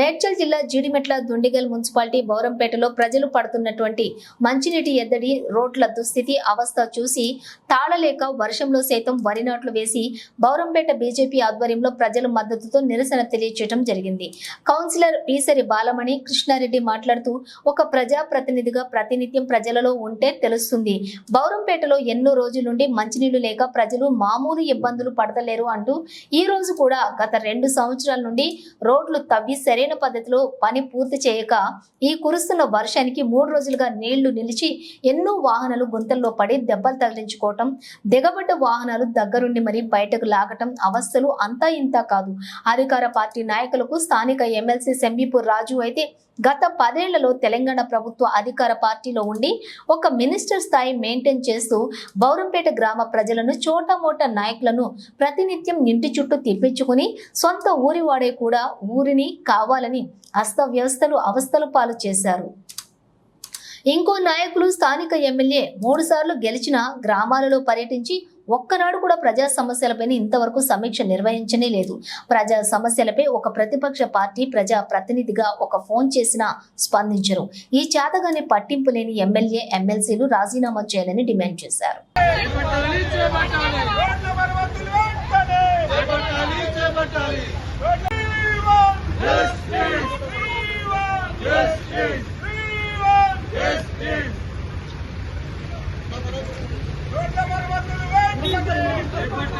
మేడ్చల్ జిల్లా జీడిమెట్ల దుండిగల్ మున్సిపాలిటీ బౌరంపేటలో ప్రజలు పడుతున్నటువంటి మంచినీటి ఎద్దడి రోడ్ల దుస్థితి అవస్థ చూసి తాళలేక వర్షంలో సైతం వరి నాట్లు వేసి బౌరంపేట బీజేపీ ఆధ్వర్యంలో ప్రజల మద్దతుతో నిరసన తెలియచేయడం జరిగింది. కౌన్సిలర్ పీసరి బాలమణి కృష్ణారెడ్డి మాట్లాడుతూ ఒక ప్రజా ప్రతినిధిగా ప్రతినిత్యం ప్రజలలో ఉంటే తెలుస్తుంది. బౌరంపేటలో ఎన్నో రోజుల నుండి మంచినీళ్ళు లేక ప్రజలు మామూలు ఇబ్బందులు పడతలేరు అంటూ ఈ రోజు కూడా గత రెండు సంవత్సరాల నుండి రోడ్లు తవ్వి సరైన పద్ధతిలో పని పూర్తి చేయక ఈ కురుస్తున్న వర్షానికి మూడు రోజులుగా నీళ్ళు నిలిచి ఎన్నో వాహనాలు గుంతల్లో పడి దెబ్బలు తగిలించుకోవటం దిగబడ్డ వాహనాలు దగ్గరుండి మరి బయటకు లాగటం అవస్థలు అంతా ఇంత కాదు. అధికార పార్టీ నాయకులకు స్థానిక ఎమ్మెల్సీ సెంబీపూర్ రాజు అయితే గత పదేళ్ళలో తెలంగాణ ప్రభుత్వ అధికార పార్టీలో ఉండి ఒక మినిస్టర్ స్థాయి మెయింటైన్ చేస్తూ బౌరంపేట గ్రామ ప్రజలను చోటమోట నాయకులను ప్రతినిత్యం ఇంటి చుట్టూ తిప్పించుకుని సొంత ఊరి వాడే కూడా ఊరిని కావాలి కావాలని అస్తవ్యవస్థలు అవస్థల పాలు చేశారు. ఇంకో నాయకులు స్థానిక ఎమ్మెల్యే మూడు సార్లు గెలిచిన గ్రామాలలో పర్యటించి ఒక్కనాడు కూడా ప్రజా సమస్యలపైన ఇంతవరకు సమీక్ష నిర్వహించనే లేదు. ప్రజా సమస్యలపై ఒక ప్రతిపక్ష పార్టీ ప్రజా ప్రతినిధిగా ఒక ఫోన్ చేసినా స్పందించరు. ఈ చేతగానే పట్టింపు లేని ఎమ్మెల్యే ఎమ్మెల్సీలు రాజీనామా చేయాలని డిమాండ్ చేశారు.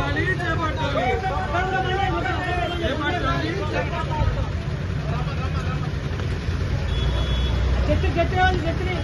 చేపట్టాలి చేపట్టాలి చేపట్టాలి చెట్టు గట్టి వాళ్ళు చెట్టుని